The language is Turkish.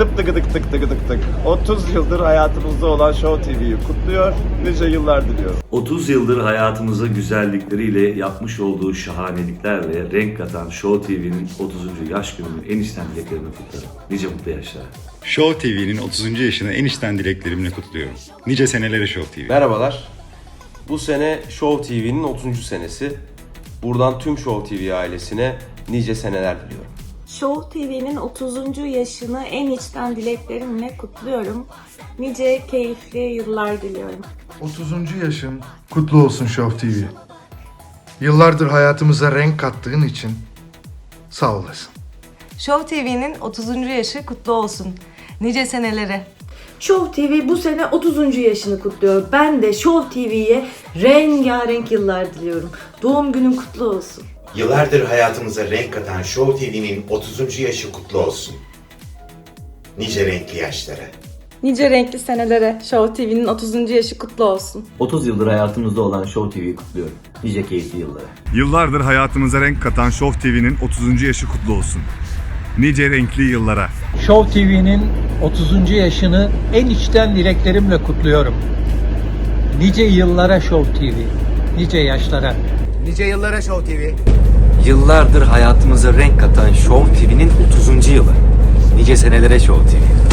Tıp tıkı tık tık tıkı tık tık. 30 yıldır hayatımızda olan Show TV'yi kutluyor. Nice yıllar diliyorum. 30 yıldır hayatımıza güzellikleriyle yapmış olduğu şahaneliklerle renk katan Show TV'nin 30. yaş gününü en içten dileklerimi kutlarım. Nice mutlu yaşlar. Show TV'nin 30. yaşını en içten dileklerimle kutluyorum. Nice senelere Show TV. Merhabalar. Bu sene Show TV'nin 30. senesi. Buradan tüm Show TV ailesine nice seneler diliyorum. Show TV'nin 30. yaşını en içten dileklerimle kutluyorum. Nice keyifli yıllar diliyorum. 30. yaşım kutlu olsun Show TV. Yıllardır hayatımıza renk kattığın için sağ olasın. Show TV'nin 30. yaşı kutlu olsun. Nice senelere. Show TV bu sene 30. yaşını kutluyor. Ben de Show TV'ye rengarenk yıllar diliyorum. Doğum günün kutlu olsun. Yıllardır hayatımıza renk katan Show TV'nin 30. yaşı kutlu olsun. Nice renkli yaşlara. Nice renkli senelere Show TV'nin 30. yaşı kutlu olsun. 30 yıldır hayatımızda olan Show TV'yi kutluyorum. Nice keyifli yıllara. Yıllardır hayatımıza renk katan Show TV'nin 30. yaşı kutlu olsun. Nice renkli yıllara. Show TV'nin 30. yaşını en içten dileklerimle kutluyorum. Nice yıllara Show TV, nice yaşlara. Nice yıllara Show TV. Yıllardır hayatımıza renk katan Show TV'nin 30. yılı. Nice senelere Show TV.